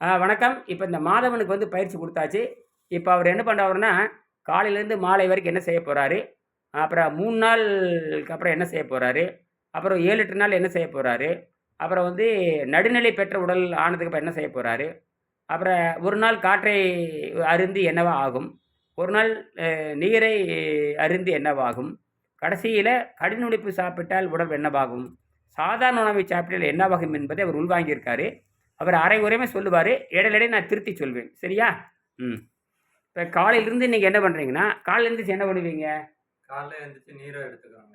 வணக்கம். இப்போ இந்த மாதவனுக்கு வந்து பயிற்சி கொடுத்தாச்சு. இப்போ அவர் என்ன பண்ணுறாருன்னா காலையிலேருந்து மாலை வரைக்கும் என்ன செய்ய போகிறாரு அப்புறம் மூணு நாளுக்கு அப்புறம் என்ன செய்ய போகிறாரு அப்புறம் ஏழு எட்டு நாள் என்ன செய்ய போகிறாரு அப்புறம் வந்து நடுநிலை பெற்ற உடல் ஆனதுக்கு அப்புறம் என்ன செய்ய போகிறாரு அப்புறம் ஒரு நாள் காற்றை அருந்தி என்னவா ஆகும்? ஒரு நாள் நீரை அருந்தி என்னவாகும் கடைசியில் கடினுழைப்பு சாப்பிட்டால் உடல் என்னவாகும்? சாதாரண உணவை சாப்பிட்டால் என்னவாகும் என்பதை அவர் உள்வாங்கியிருக்காரு. அவர் அரை உரையுமே சொல்லுவார் இடையிடையே நான் திருத்தி சொல்வேன். சரியா? ம். இப்போ காலையிலேருந்து நீங்கள் என்ன பண்ணுறீங்கன்னா காலையிலேருந்து என்ன பண்ணுவீங்க? காலைல எழுந்திரிச்சு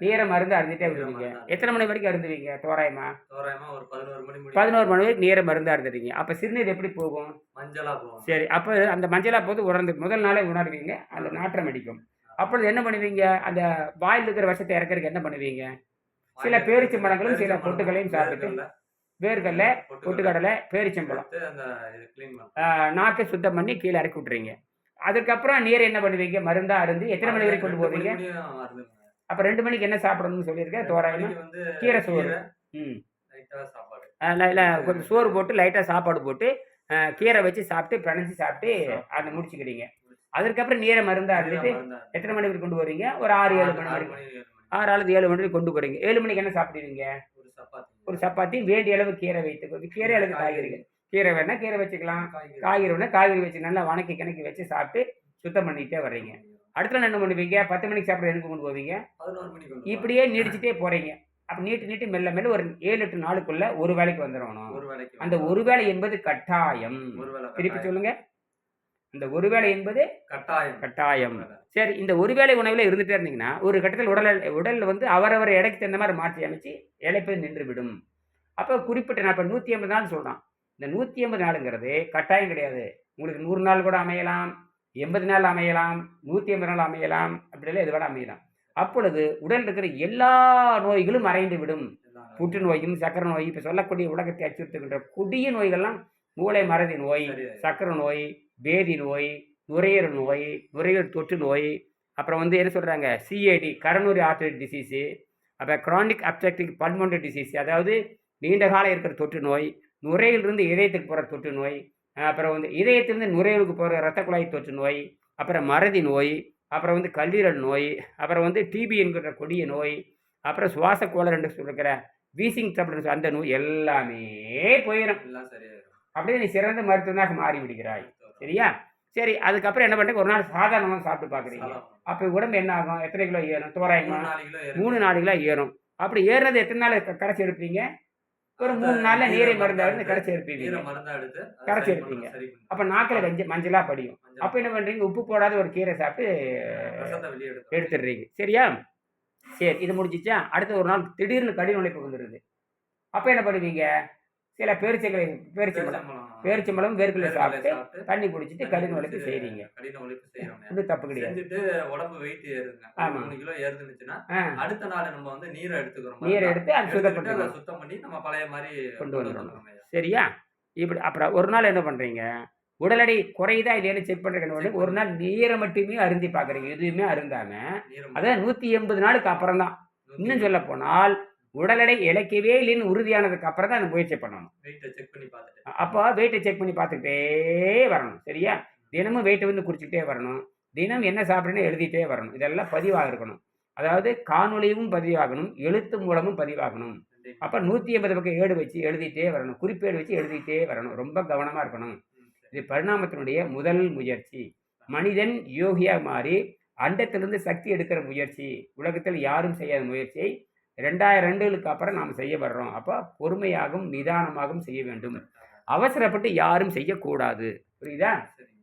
நீரை மருந்து அருந்துட்டே வருவீங்க. எத்தனை மணி வரைக்கும் அருந்துவீங்க? தோராயமா? தோராயமா ஒரு பதினோரு மணி பதினோரு மணி வரைக்கும் நீரை மருந்து அருந்துறீங்க அப்போ சிறுநீர் எப்படி போகும்? மஞ்சளா போகும். சரி அப்போ அந்த மஞ்சளா போது உணர்ந்து முதல் நாளே உணர்வீங்க அந்த நாற்றம் அடிக்கும். அப்பொழுது என்ன பண்ணுவீங்க? அந்த வாயில் இருக்கிற விஷத்தை இறக்கறதுக்கு என்ன பண்ணுவீங்க? சில பேரிச்சம்பழங்களும் சில பொட்டுகளையும் சாப்பிட்டு வேர்க்கடலை பொட்டுக்கடலை பேரிச்சம்பழம். நாக்கை சுத்தம் பண்ணி கீழே இறக்கி விட்றீங்க அதுக்கப்புறம் நீர் என்ன பண்ணுவீங்க? மருந்தா அருந்து எத்தனை மணி வரைக்கும் கொண்டு போவீங்க? அப்போ ரெண்டு மணிக்கு என்ன சாப்பிடணும்னு சொல்லியிருக்கேன் தோராயமா? கீரை சோறு. ம். கொஞ்சம் சோறு போட்டு லைட்டாக சாப்பாடு போட்டு கீரை வச்சு சாப்பிட்டு பிணைஞ்சு சாப்பிட்டு அதை முடிச்சுக்கிறீங்க. அதுக்கப்புறம் நீரை மருந்தா இருந்துட்டு எத்தனை மணி வரைக்கும் கொண்டு போறீங்க? ஒரு ஆறு ஏழு மணி வரைக்கும். ஆறு அல்லது ஏழு மணி வரைக்கும் கொண்டு போறீங்க. ஏழு மணிக்கு என்ன சாப்பிடுவீங்க? ஒரு சப்பாத்தி. ஒரு சப்பாத்தி வேண்டிய அளவு கீரை வைத்து கீரை அளவு காய்கறிகள். கீரை வேணா கீரை வச்சுக்கலாம். காய்கறி. காய்கறி வேணா காய்கறி வச்சு நல்லா வணக்கி கணக்கி வச்சு சாப்பிட்டு சுத்தம் பண்ணிட்டே வர்றீங்க. அடுத்த நாள் என்ன பண்ணுவீங்க? பத்து மணிக்கு சாப்பிட எனக்கு கொண்டு போவீங்க? இப்படியே நீடிச்சுட்டே போறீங்க. அப்ப நீட்டு நீட்டு மெல்ல மெல்ல ஒரு ஏழு எட்டு நாளுக்குள்ள ஒரு வேலைக்கு வந்துடணும். அந்த ஒரு வேலை என்பது கட்டாயம். திருப்பி. சொல்லுங்க. இந்த ஒரு வேலை என்பது கட்டாயம். கட்டாயம். சரி இந்த ஒரு வேளை உணவில் இருந்துட்டே இருந்தீங்கன்னா ஒரு கட்டத்தில் உடல் உடல் வந்து அவரவர் எடைக்கு தகுந்த மாதிரி மாற்றி அமைச்சு இழைப்பது நின்று விடும் அப்போ குறிப்பிட்ட நாள் இப்போ நூற்றி ஐம்பது நாள் சொல்கிறான் இந்த நூற்றி ஐம்பது நாளுங்கிறது கட்டாயம் கிடையாது. உங்களுக்கு நூறு நாள் கூட அமையலாம் எண்பது நாள் அமையலாம் நூற்றி ஐம்பது நாள் அமையலாம் அப்படிலாம் இது வேணா அமையலாம். அப்பொழுது உடல் இருக்கிற எல்லா நோய்களும் மறைந்து விடும் புற்றுநோயும் சக்கரை நோய் இப்போ சொல்லக்கூடிய உலகத்தை அச்சுறுத்துகின்ற கொடிய நோய்கள்லாம் மூளை மறதி நோய். சக்கரை நோய் பேதி நோய் நுரையீரல் நோய் நுரையீரல் தொற்று நோய் அப்புறம் வந்து என்ன சொல்கிறாங்க சிஏடி கரனூரி ஆர்த்தரைட் டிசீஸு அப்புறம் chronic obstructive pulmonary டிசீஸ் அதாவது நீண்ட காலம் இருக்கிற தொற்று நோய் நுரையிலிருந்து இதயத்துக்கு போகிற தொற்று நோய் அப்புறம் வந்து இதயத்திலிருந்து நுரையீரலுக்கு போகிற இரத்த குழாய் தொற்று நோய் அப்புறம் மறதி நோய் அப்புறம் வந்து கல்லீரல் நோய் அப்புறம் வந்து டிபி என்கிற கொடிய நோய் அப்புறம் சுவாச கோளாறு என்று சொல்லிருக்கிற வீசிங் ட்ரபிள் அந்த நோய் எல்லாமே போயிடும் அப்படியே நீ சிறந்த மருத்துவனாக மாறி விடுகிறாய் சரியா? சரி அதுக்கப்புறம் என்ன பண்ணுறீங்க ஒரு நாள் சாதாரணமாக சாப்பிட்டு பார்க்குறீங்க. அப்போ உடம்பு என்ன ஆகும்? எத்தனை கிலோ ஏறும்? தோராயமா? மூணு நாலு கிலோ ஏறும். அப்படி ஏறுனது எத்தனை நாள் கரைச்சி எடுப்பீங்க? ஒரு மூணு நாளில் நீரை மருந்தா எடுத்து, கரைச்சி எடுப்பீங்க. கரைச்சி எடுப்பீங்க. அப்போ நாக்கில் கஞ்சி மஞ்சளாக படியும். அப்போ என்ன பண்ணுறீங்க உப்பு போடாத ஒரு கீரை சாப்பிட்டு எடுத்துடுறீங்க. சரியா? சரி இது முடிஞ்சிச்சா? அடுத்த ஒரு நாள் திடீர்னு கடின உழைப்பு வந்துடுது. அப்போ என்ன பண்ணுவீங்க? சில பேரிச்சங்களை பேரிச்சம்பழம் பேரிச்சம்பழம் வேர்க்கலை சாப்பிட்டு தண்ணி குடிச்சிட்டு கடின உழைப்பு செய்கிறீங்க கடின உழைப்பு செய்யறோம் இது தப்பு கிடையாது. உடம்பு வெயிட் ஏறுங்க ஆமா. மூணு கிலோ ஏறுதுன்னுச்சுன்னா அடுத்த நாள் நம்ம வந்து நீரை எடுத்துக்கிறோம் நீரை எடுத்து அது அதை சுத்தப்படுத்தணும் சுத்தம் பண்ணி நம்ம பழைய மாதிரி கொண்டு வந்துடணும். சரியா? இப்படி அப்புறம் ஒரு நாள் என்ன பண்ணுறீங்க உடல் எடை குறையுதா இல்லையான்னு செக் பண்ணுறதுக்கு ஒரு நாள் நீரை மட்டுமே அருந்தி பார்க்குறீங்க. எதுவுமே அருந்தாம. நீரை அதான் நூற்றி எண்பது நாளுக்கு அப்புறம் தான் இன்னும் சொல்ல போனால் உடல் எடை இழைக்கவே இல்லைன்னு உறுதியானதுக்கு அப்புறம் தான் அந்த முயற்சி பண்ணணும். வெயிட்டை செக் பண்ணி பார்த்துட்டு. அப்போ வெயிட்டை செக் பண்ணி பார்த்துக்கிட்டே வரணும் சரியா? தினமும் வெயிட்டை வந்து குடிச்சிக்கிட்டே வரணும். தினம் என்ன சாப்பிட்றேன்னு எழுதிட்டே வரணும். இதெல்லாம் பதிவாக இருக்கணும் அதாவது காணொலியும் பதிவாகணும் எழுத்து மூலமும் பதிவாகணும். அப்போ நூற்றி எண்பது பக்கம் ஏடு வச்சு எழுதிட்டே வரணும். குறிப்பேடு வச்சு எழுதிட்டே வரணும். ரொம்ப கவனமாக இருக்கணும். இது பரிணாமத்தினுடைய முதல் முயற்சி. மனிதன் யோகியாக மாறி அண்டத்திலிருந்து சக்தி எடுக்கிற முயற்சி. உலகத்தில் யாரும் செய்யாத முயற்சியை ரெண்டாயிரம் ரெண்டுகளுக்கு அப்புறம் நாம் செய்ய வர்றோம் அப்போ பொறுமையாகவும் நிதானமாகவும் செய்ய வேண்டும். அவசரப்பட்டு யாரும் செய்யக்கூடாது. புரியுதா.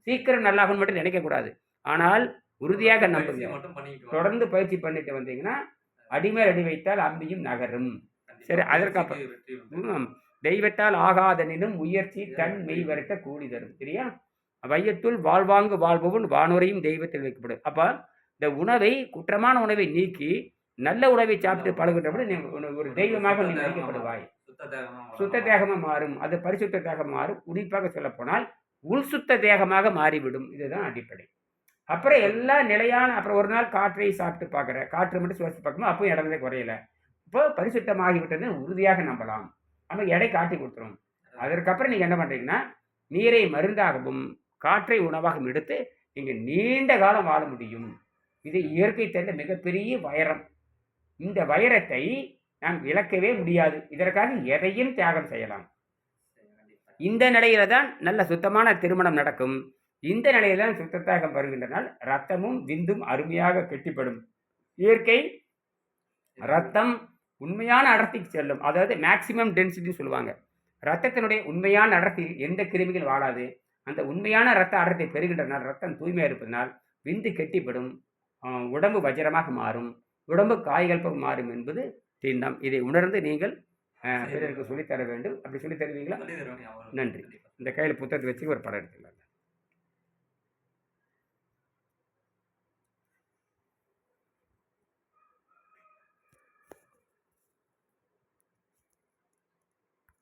சீக்கிரம் நல்லாகும் மட்டும் நினைக்கக்கூடாது. ஆனால் உறுதியாக நம்புங்க. தொடர்ந்து பயிற்சி பண்ணிட்டு வந்தீங்கன்னா அடிமேல் அடி வைத்தால் அம்பியும் நகரும். சரி, அதற்கு அப்புறம். பயிற்சிக்கு வெற்றி உண்டு. ம், தெய்வத்தால் ஆகாதனினும் முயற்சி தன் மெய் வருத்த கூடி தரும். சரியா? வையத்துள் வாழ்வாங்கு வாழ்பவன் வானோரையும் தெய்வத்தில் வைக்கப்படும். அப்போ இந்த உணவை குற்றமான உணவை நீக்கி நல்ல உணவை சாப்பிட்டு பழகுன்றபடி நீ ஒரு- தெய்வமாக நீ மதிக்கப்படுவாய் சுத்த. தேகமாக மாறும். அது பரிசுத்த தேகம் மாறும். குறிப்பாக சொல்லப்போனால் உள் சுத்த தேகமாக மாறிவிடும். இதுதான் அடிப்படை. அப்புறம் எல்லா நிலையான அப்புறம் ஒரு நாள் காற்றை சாப்பிட்டு பார்க்குற காற்று மட்டும் சுவாசி பார்க்கும்போது அப்போ இடமே குறையல. இப்போ பரிசுத்தமாகி விட்டது உறுதியாக நம்பலாம். நம்ம எடை காட்டி கொடுத்துரும். அதற்கப்புறம் நீங்கள் என்ன பண்ணுறீங்கன்னா நீரை மருந்தாகவும் காற்றை உணவாகவும் எடுத்து நீங்கள் நீண்ட காலம் வாழ முடியும். இது இயற்கை தந்த மிகப்பெரிய வைரம். இந்த வைரத்தை நாம் இழக்கவே முடியாது. இதற்காக எதையும் தியாகம் செய்யலாம். இந்த நிலையில தான் நல்ல சுத்தமான திருமணம் நடக்கும். இந்த நிலையில தான் சுத்தத்தாகம் வருகின்றனால் ரத்தமும் விந்தும் அருமையாக கெட்டிப்படும். இயற்கை ரத்தம் உண்மையான அடர்த்திக்கு செல்லும். அதாவது மேக்சிமம் டென்சிட்டின்னு சொல்லுவாங்க. ரத்தத்தினுடைய உண்மையான அடர்த்தியில் எந்த கிருமிகள் வாழாது. அந்த உண்மையான ரத்த அடர்த்தி பெறுகின்றனால் ரத்தம் தூய்மையாக இருப்பதனால் விந்து கெட்டிப்படும். உடம்பு வஜ்ரமாக மாறும். உடம்பு காய்கல்பாக மாறும் என்பது திண்ணம். இதை உணர்ந்து நீங்கள் பிறருக்கு சொல்லித்தர வேண்டும். அப்படி தருவீங்களா? சொல்லி தருவாங்க, அவங்க நன்றி. இந்த கையில் புத்தகத்தை வச்சு ஒரு படம் எடுத்துக்கலாம்.